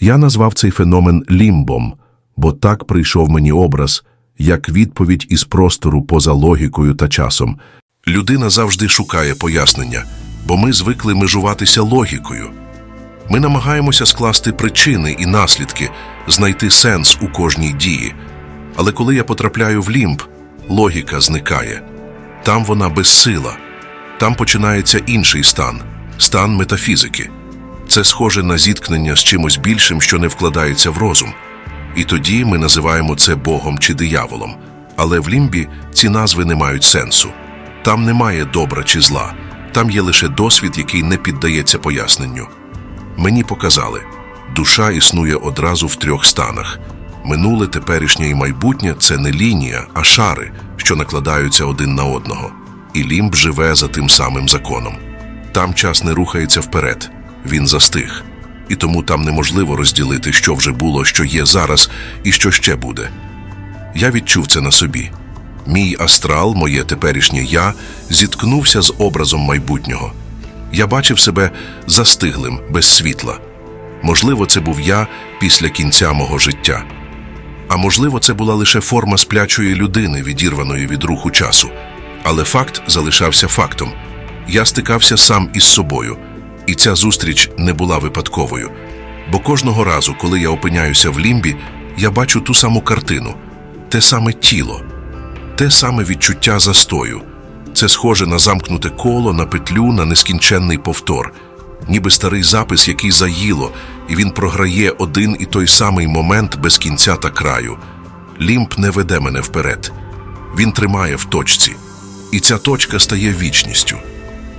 Я назвав цей феномен лімбом, бо так прийшов мені образ, як відповідь із простору поза логікою та часом. Людина завжди шукає пояснення, бо ми звикли межуватися логікою. Ми намагаємося скласти причини і наслідки, знайти сенс у кожній дії. Але коли я потрапляю в лімб, логіка зникає. Там вона безсила. Там починається інший стан стан метафізики. Це схоже на зіткнення з чимось більшим, що не вкладається в розум. І тоді ми називаємо це Богом чи дияволом. Але в лімбі ці назви не мають сенсу. Там немає добра чи зла, там є лише досвід, який не піддається поясненню. Мені показали, душа існує одразу в трьох станах. Минуле, теперішнє і майбутнє це не лінія, а шари, що накладаються один на одного. І лімб живе за тим самим законом. Там час не рухається вперед, він застиг. І тому там неможливо розділити, що вже було, що є зараз і що ще буде. Я відчув це на собі. Мій астрал, моє теперішнє я, зіткнувся з образом майбутнього. Я бачив себе застиглим, без світла. Можливо, це був я після кінця мого життя. А можливо, це була лише форма сплячої людини, відірваної від руху часу. Але факт залишався фактом. Я стикався сам із собою, і ця зустріч не була випадковою. Бо кожного разу, коли я опиняюся в лімбі, я бачу ту саму картину, те саме тіло, те саме відчуття застою. Це схоже на замкнуте коло, на петлю, на нескінченний повтор, ніби старий запис, який заїло, і він програє один і той самий момент без кінця та краю. Лімб не веде мене вперед. Він тримає в точці, і ця точка стає вічністю.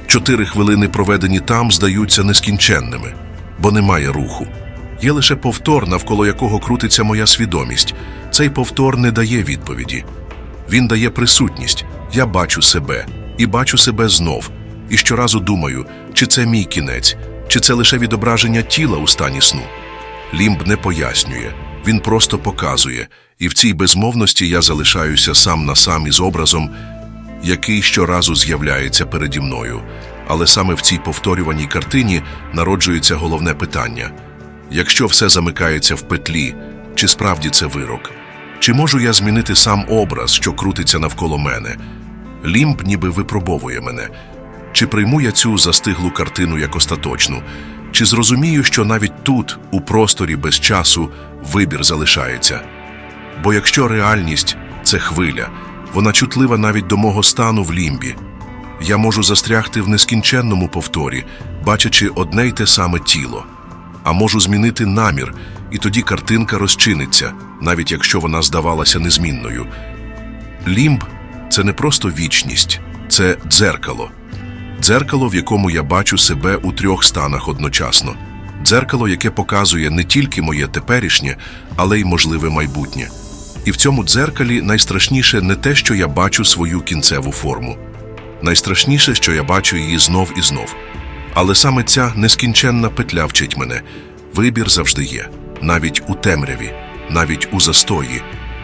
Чотири хвилини, проведені там, здаються нескінченними, бо немає руху. Є лише повтор, навколо якого крутиться моя свідомість. Цей повтор не дає відповіді. Він дає присутність. Я бачу себе і бачу себе знов. І щоразу думаю, чи це мій кінець, чи це лише відображення тіла у стані сну. Лімб не пояснює, він просто показує, і в цій безмовності я залишаюся сам на сам із образом, який щоразу з'являється переді мною. Але саме в цій повторюваній картині народжується головне питання: якщо все замикається в петлі, чи справді це вирок? Чи можу я змінити сам образ, що крутиться навколо мене? Лімб ніби випробовує мене. Чи прийму я цю застиглу картину як остаточну? Чи зрозумію, що навіть тут, у просторі без часу, вибір залишається? Бо якщо реальність це хвиля, вона чутлива навіть до мого стану в лімбі. Я можу застрягти в нескінченному повторі, бачачи одне й те саме тіло. А можу змінити намір, і тоді картинка розчиниться, навіть якщо вона здавалася незмінною. Лімб це не просто вічність, це дзеркало. Дзеркало, в якому я бачу себе у трьох станах одночасно. Дзеркало, яке показує не тільки моє теперішнє, але й можливе майбутнє. І в цьому дзеркалі найстрашніше не те, що я бачу свою кінцеву форму. Найстрашніше, що я бачу її знов і знов. Але саме ця нескінченна петля вчить мене. Вибір завжди є, навіть у темряві, навіть у застої,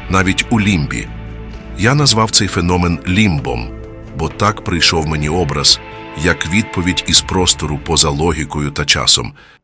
навіть у лімбі. Я назвав цей феномен лімбом, бо так прийшов мені образ, як відповідь із простору поза логікою та часом.